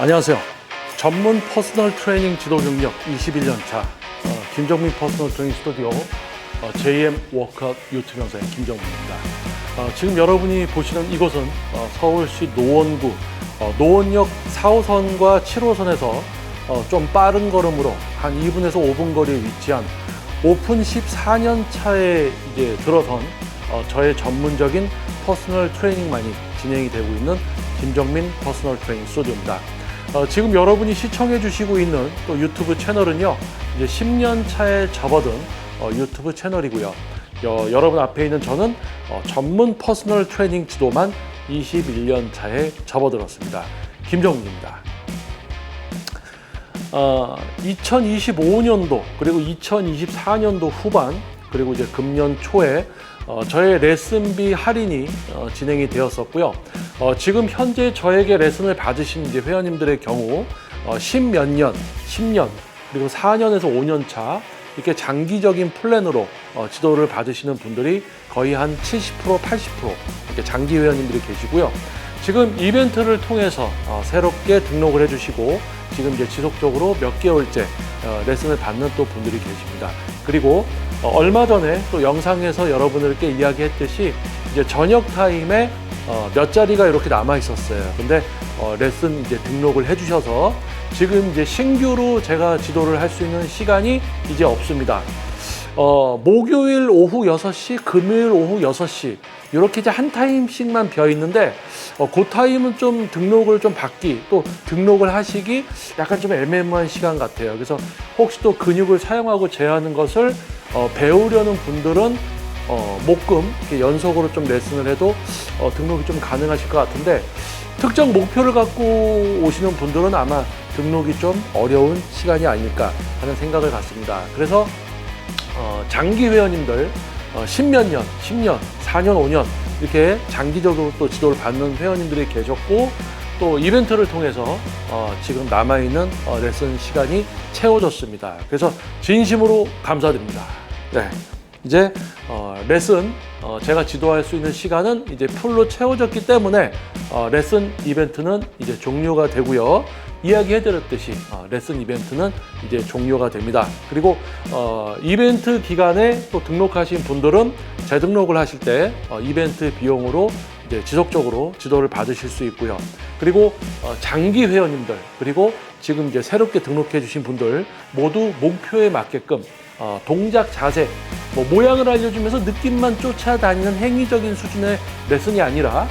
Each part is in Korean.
안녕하세요. 전문 퍼스널 트레이닝 지도 경력 21년 차 어, 김정민 퍼스널 트레이닝 스튜디오 어, JM 워크아웃 유튜브 영상의 김정민입니다. 어, 지금 여러분이 보시는 이곳은 어, 서울시 노원구 어, 노원역 4호선과 7호선에서 어, 좀 빠른 걸음으로 한 2분에서 5분 거리에 위치한 오픈 14년 차에 이제 들어선 어, 저의 전문적인 퍼스널 트레이닝만이 진행이 되고 있는 김정민 퍼스널 트레이닝 스튜디오입니다. 어, 지금 여러분이 시청해 주시고 있는 또 유튜브 채널은요, 이제 10년 차에 접어든 어, 유튜브 채널이고요. 여, 여러분 앞에 있는 저는 어, 전문 퍼스널 트레이닝 지도만 21년 차에 접어들었습니다. 김정민입니다. 어, 2025년도 그리고 2024년도 후반 그리고 이제 금년 초에 어, 저의 레슨비 할인이 어, 진행이 되었었고요. 어, 지금 현재 저에게 레슨을 받으신 이제 회원님들의 경우 어, 십몇 년, 10년 그리고 4년에서 5년 차 이렇게 장기적인 플랜으로 어, 지도를 받으시는 분들이 거의 한 70% 80% 이렇게 장기 회원님들이 계시고요. 지금 이벤트를 통해서 어, 새롭게 등록을 해주시고 지금 이제 지속적으로 몇 개월째 어, 레슨을 받는 또 분들이 계십니다. 그리고 어, 얼마 전에 또 영상에서 여러분들께 이야기했듯이 이제 저녁 타임에 어, 몇 자리가 이렇게 남아 있었어요. 근데 어, 레슨 이제 등록을 해주셔서 지금 이제 신규로 제가 지도를 할 수 있는 시간이 이제 없습니다. 어, 목요일 오후 6시, 금요일 오후 6시 이렇게 이제 한 타임씩만 비어 있는데 어, 그 타임은 좀 등록을 좀 받기 또 등록을 하시기 약간 좀 애매모호한 시간 같아요. 그래서 혹시 또 근육을 사용하고 제어하는 것을 어, 배우려는 분들은 어, 목금 연속으로 좀 레슨을 해도 어, 등록이 좀 가능하실 것 같은데 특정 목표를 갖고 오시는 분들은 아마 등록이 좀 어려운 시간이 아닐까 하는 생각을 갖습니다. 그래서 어, 장기 회원님들 어, 10몇 년, 10년, 4년, 5년 이렇게 장기적으로 또 지도를 받는 회원님들이 계셨고 또 이벤트를 통해서 어, 지금 남아있는 어, 레슨 시간이 채워졌습니다. 그래서 진심으로 감사드립니다. 네. 이제 어, 레슨 어, 제가 지도할 수 있는 시간은 이제 풀로 채워졌기 때문에 어, 레슨 이벤트는 이제 종료가 되고요. 이야기해드렸듯이 어, 레슨 이벤트는 이제 종료가 됩니다. 그리고 어, 이벤트 기간에 또 등록하신 분들은 재등록을 하실 때 어, 이벤트 비용으로 이제 지속적으로 지도를 받으실 수 있고요. 그리고 어, 장기 회원님들 그리고 지금 이제 새롭게 등록해 주신 분들 모두 목표에 맞게끔 어, 동작 자세 뭐 모양을 알려주면서 느낌만 쫓아다니는 행위적인 수준의 레슨이 아니라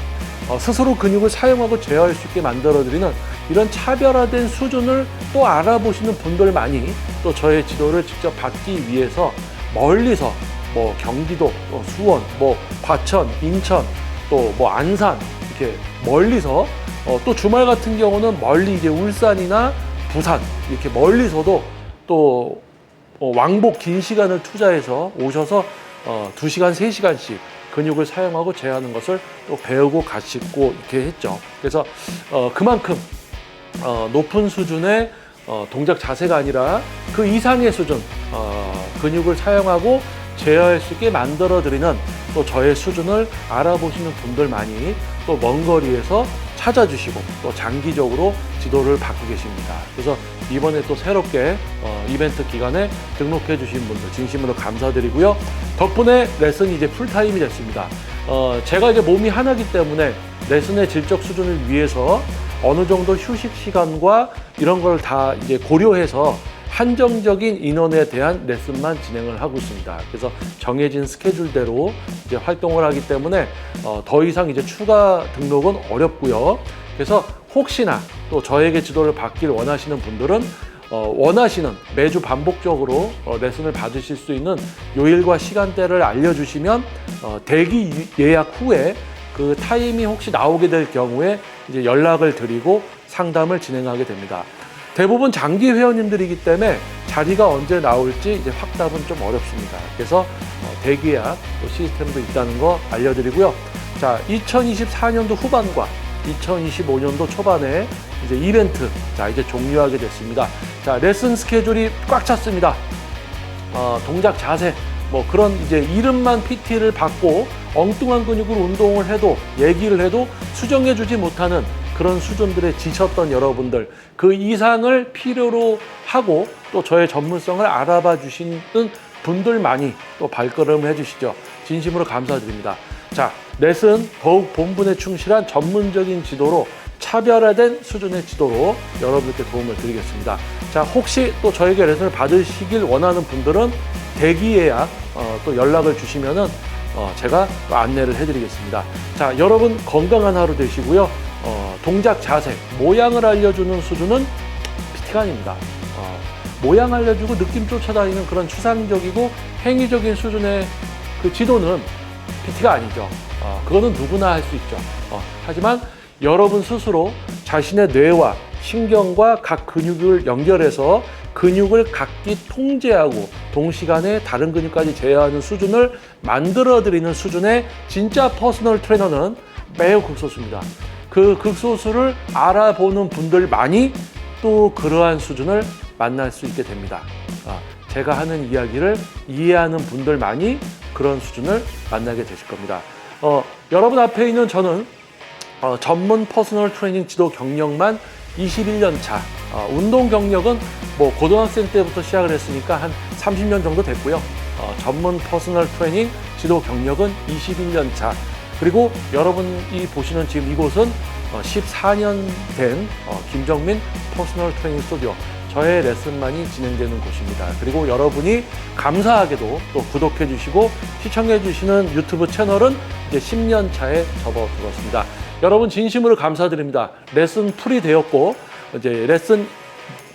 어, 스스로 근육을 사용하고 제어할 수 있게 만들어드리는 이런 차별화된 수준을 또 알아보시는 분들만이 또 저의 지도를 직접 받기 위해서 멀리서 뭐 경기도, 또 수원, 뭐 과천, 인천, 또 뭐 안산 이렇게 멀리서 어, 또 주말 같은 경우는 멀리 이제 울산이나 부산 이렇게 멀리서도 또 어, 왕복 긴 시간을 투자해서 오셔서 어, 2시간, 3시간씩 근육을 사용하고 제어하는 것을 또 배우고 가시고 이렇게 했죠. 그래서 어, 그만큼 어, 높은 수준의 어, 동작 자세가 아니라 그 이상의 수준 어, 근육을 사용하고 제어할 수 있게 만들어 드리는 또 저의 수준을 알아보시는 분들만이 또 먼 거리에서 찾아주시고 또 장기적으로 지도를 받고 계십니다. 그래서 이번에 또 새롭게 어, 이벤트 기간에 등록해 주신 분들 진심으로 감사드리고요. 덕분에 레슨이 이제 풀타임이 됐습니다. 어, 제가 이제 몸이 하나기 때문에 레슨의 질적 수준을 위해서 어느 정도 휴식 시간과 이런 걸 다 이제 고려해서 한정적인 인원에 대한 레슨만 진행을 하고 있습니다. 그래서 정해진 스케줄대로 이제 활동을 하기 때문에 어, 더 이상 이제 추가 등록은 어렵고요. 그래서 혹시나 또 저에게 지도를 받기를 원하시는 분들은 어, 원하시는 매주 반복적으로 어, 레슨을 받으실 수 있는 요일과 시간대를 알려주시면 어, 대기 예약 후에 그 타임이 혹시 나오게 될 경우에 이제 연락을 드리고 상담을 진행하게 됩니다. 대부분 장기 회원님들이기 때문에 자리가 언제 나올지 이제 확답은 좀 어렵습니다. 그래서 어, 대기 예약 또 시스템도 있다는 거 알려드리고요. 자, 2024년도 후반과 2025년도 초반에 이제 이벤트 자 이제 종료하게 됐습니다. 자 레슨 스케줄이 꽉 찼습니다. 어, 동작 자세 뭐 그런 이제 이름만 PT를 받고 엉뚱한 근육으로 운동을 해도 얘기를 해도 수정해주지 못하는 그런 수준들에 지쳤던 여러분들 그 이상을 필요로 하고 또 저의 전문성을 알아봐 주시는 분들만이 또 발걸음을 해주시죠. 진심으로 감사드립니다. 자, 넷은 더욱 본분에 충실한 전문적인 지도로 차별화된 수준의 지도로 여러분께 도움을 드리겠습니다. 자, 혹시 또 저에게 레슨을 받으시길 원하는 분들은 대기 예약 어, 또 연락을 주시면은 어, 제가 또 안내를 해드리겠습니다. 자, 여러분 건강한 하루 되시고요. 어, 동작 자세, 모양을 알려주는 수준은 PT가 아닙니다. 어, 모양 알려주고 느낌 쫓아다니는 그런 추상적이고 행위적인 수준의 그 지도는 PT가 아니죠. 어, 그거는 누구나 할 수 있죠. 어, 하지만 여러분 스스로 자신의 뇌와 신경과 각 근육을 연결해서 근육을 각기 통제하고 동시간에 다른 근육까지 제어하는 수준을 만들어 드리는 수준의 진짜 퍼스널 트레이너는 매우 극소수입니다. 그 극소수를 알아보는 분들만이 또 그러한 수준을 만날 수 있게 됩니다. 아, 제가 하는 이야기를 이해하는 분들만이 그런 수준을 만나게 되실 겁니다. 어, 여러분 앞에 있는 저는 어, 전문 퍼스널 트레이닝 지도 경력만 21년 차. 어, 운동 경력은 뭐 고등학생 때부터 시작을 했으니까 한 30년 정도 됐고요. 어, 전문 퍼스널 트레이닝 지도 경력은 21년 차. 그리고 여러분이 보시는 지금 이곳은 어, 14년 된 어, 김정민 퍼스널 트레이닝 스튜디오. 저의 레슨만이 진행되는 곳입니다. 그리고 여러분이 감사하게도 또 구독해 주시고 시청해 주시는 유튜브 채널은 이제 10년 차에 접어들었습니다. 여러분 진심으로 감사드립니다. 레슨 풀이 되었고 이제 레슨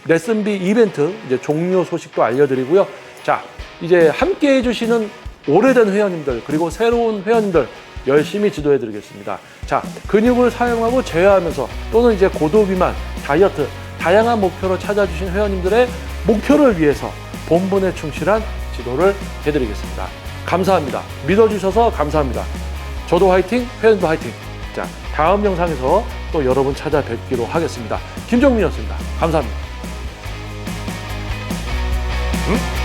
레슨비 이벤트 이제 종료 소식도 알려드리고요. 자 이제 함께 해주시는 오래된 회원님들 그리고 새로운 회원님들 열심히 지도해 드리겠습니다. 자 근육을 사용하고 제어하면서 또는 이제 고도 비만 다이어트 다양한 목표로 찾아주신 회원님들의 목표를 위해서 본분에 충실한 지도를 해드리겠습니다. 감사합니다. 믿어주셔서 감사합니다. 저도 화이팅, 회원도 화이팅. 자, 다음 영상에서 또 여러분 찾아뵙기로 하겠습니다. 김정민이었습니다. 감사합니다. 응?